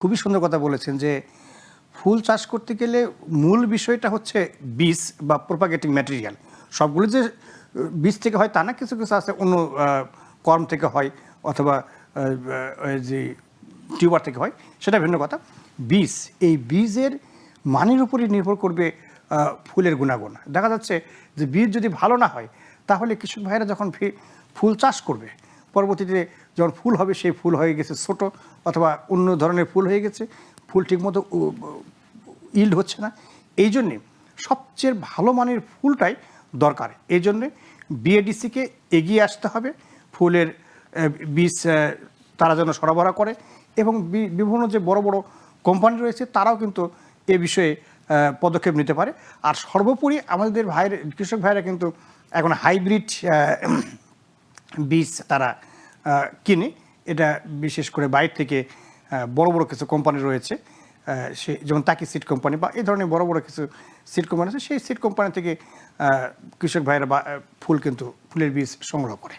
খুবই সুন্দর কথা বলেছেন যে ফুল চাষ করতে গেলে মূল বিষয়টা হচ্ছে বীজ বা প্রোপাগেটিং ম্যাটেরিয়াল সবগুলো যে, বীজ থেকে হয় তা না, কিছু কিছু আছে অন্য কর্ম থেকে হয় অথবা যে টিউবার থেকে হয়, সেটা ভিন্ন কথা। বীজ, এই বীজের মানের উপরই নির্ভর করবে ফুলের গুণাগুণ। দেখা যাচ্ছে যে বীজ যদি ভালো না হয়, তাহলে কৃষক ভাইরা যখন ফুল চাষ করবে পরবর্তীতে যখন ফুল হবে, সেই ফুল হয়ে গেছে ছোট অথবা অন্য ধরনের ফুল হয়ে গেছে। ফুল ঠিকমতো ইল্ড হচ্ছে না। এই জন্যে সবচেয়ে ভালো মানের ফুলটাই দরকার। এই জন্যে বিএডিসিকে এগিয়ে আসতে হবে। ফুলের বীজ তারা যেন সরবরাহ করে এবং বিভিন্ন যে বড় বড় কোম্পানি রয়েছে, তারাও কিন্তু এ বিষয়ে পদক্ষেপ নিতে পারে। আর সর্বোপরি আমাদের ভাইয়ের, কৃষক ভাইরা কিন্তু এখন হাইব্রিড বীজ তারা কিনে। এটা বিশেষ করে বাইর থেকে বড় বড় কিছু কোম্পানি রয়েছে সে যেমন তাকি সিট কোম্পানি বা এই ধরনের বড় বড় কিছু সিড কোম্পানি আছে, সেই সিড কোম্পানি থেকে কৃষক ভাইয়েরা ফুল কিন্তু ফুলের বীজ সংগ্রহ করে।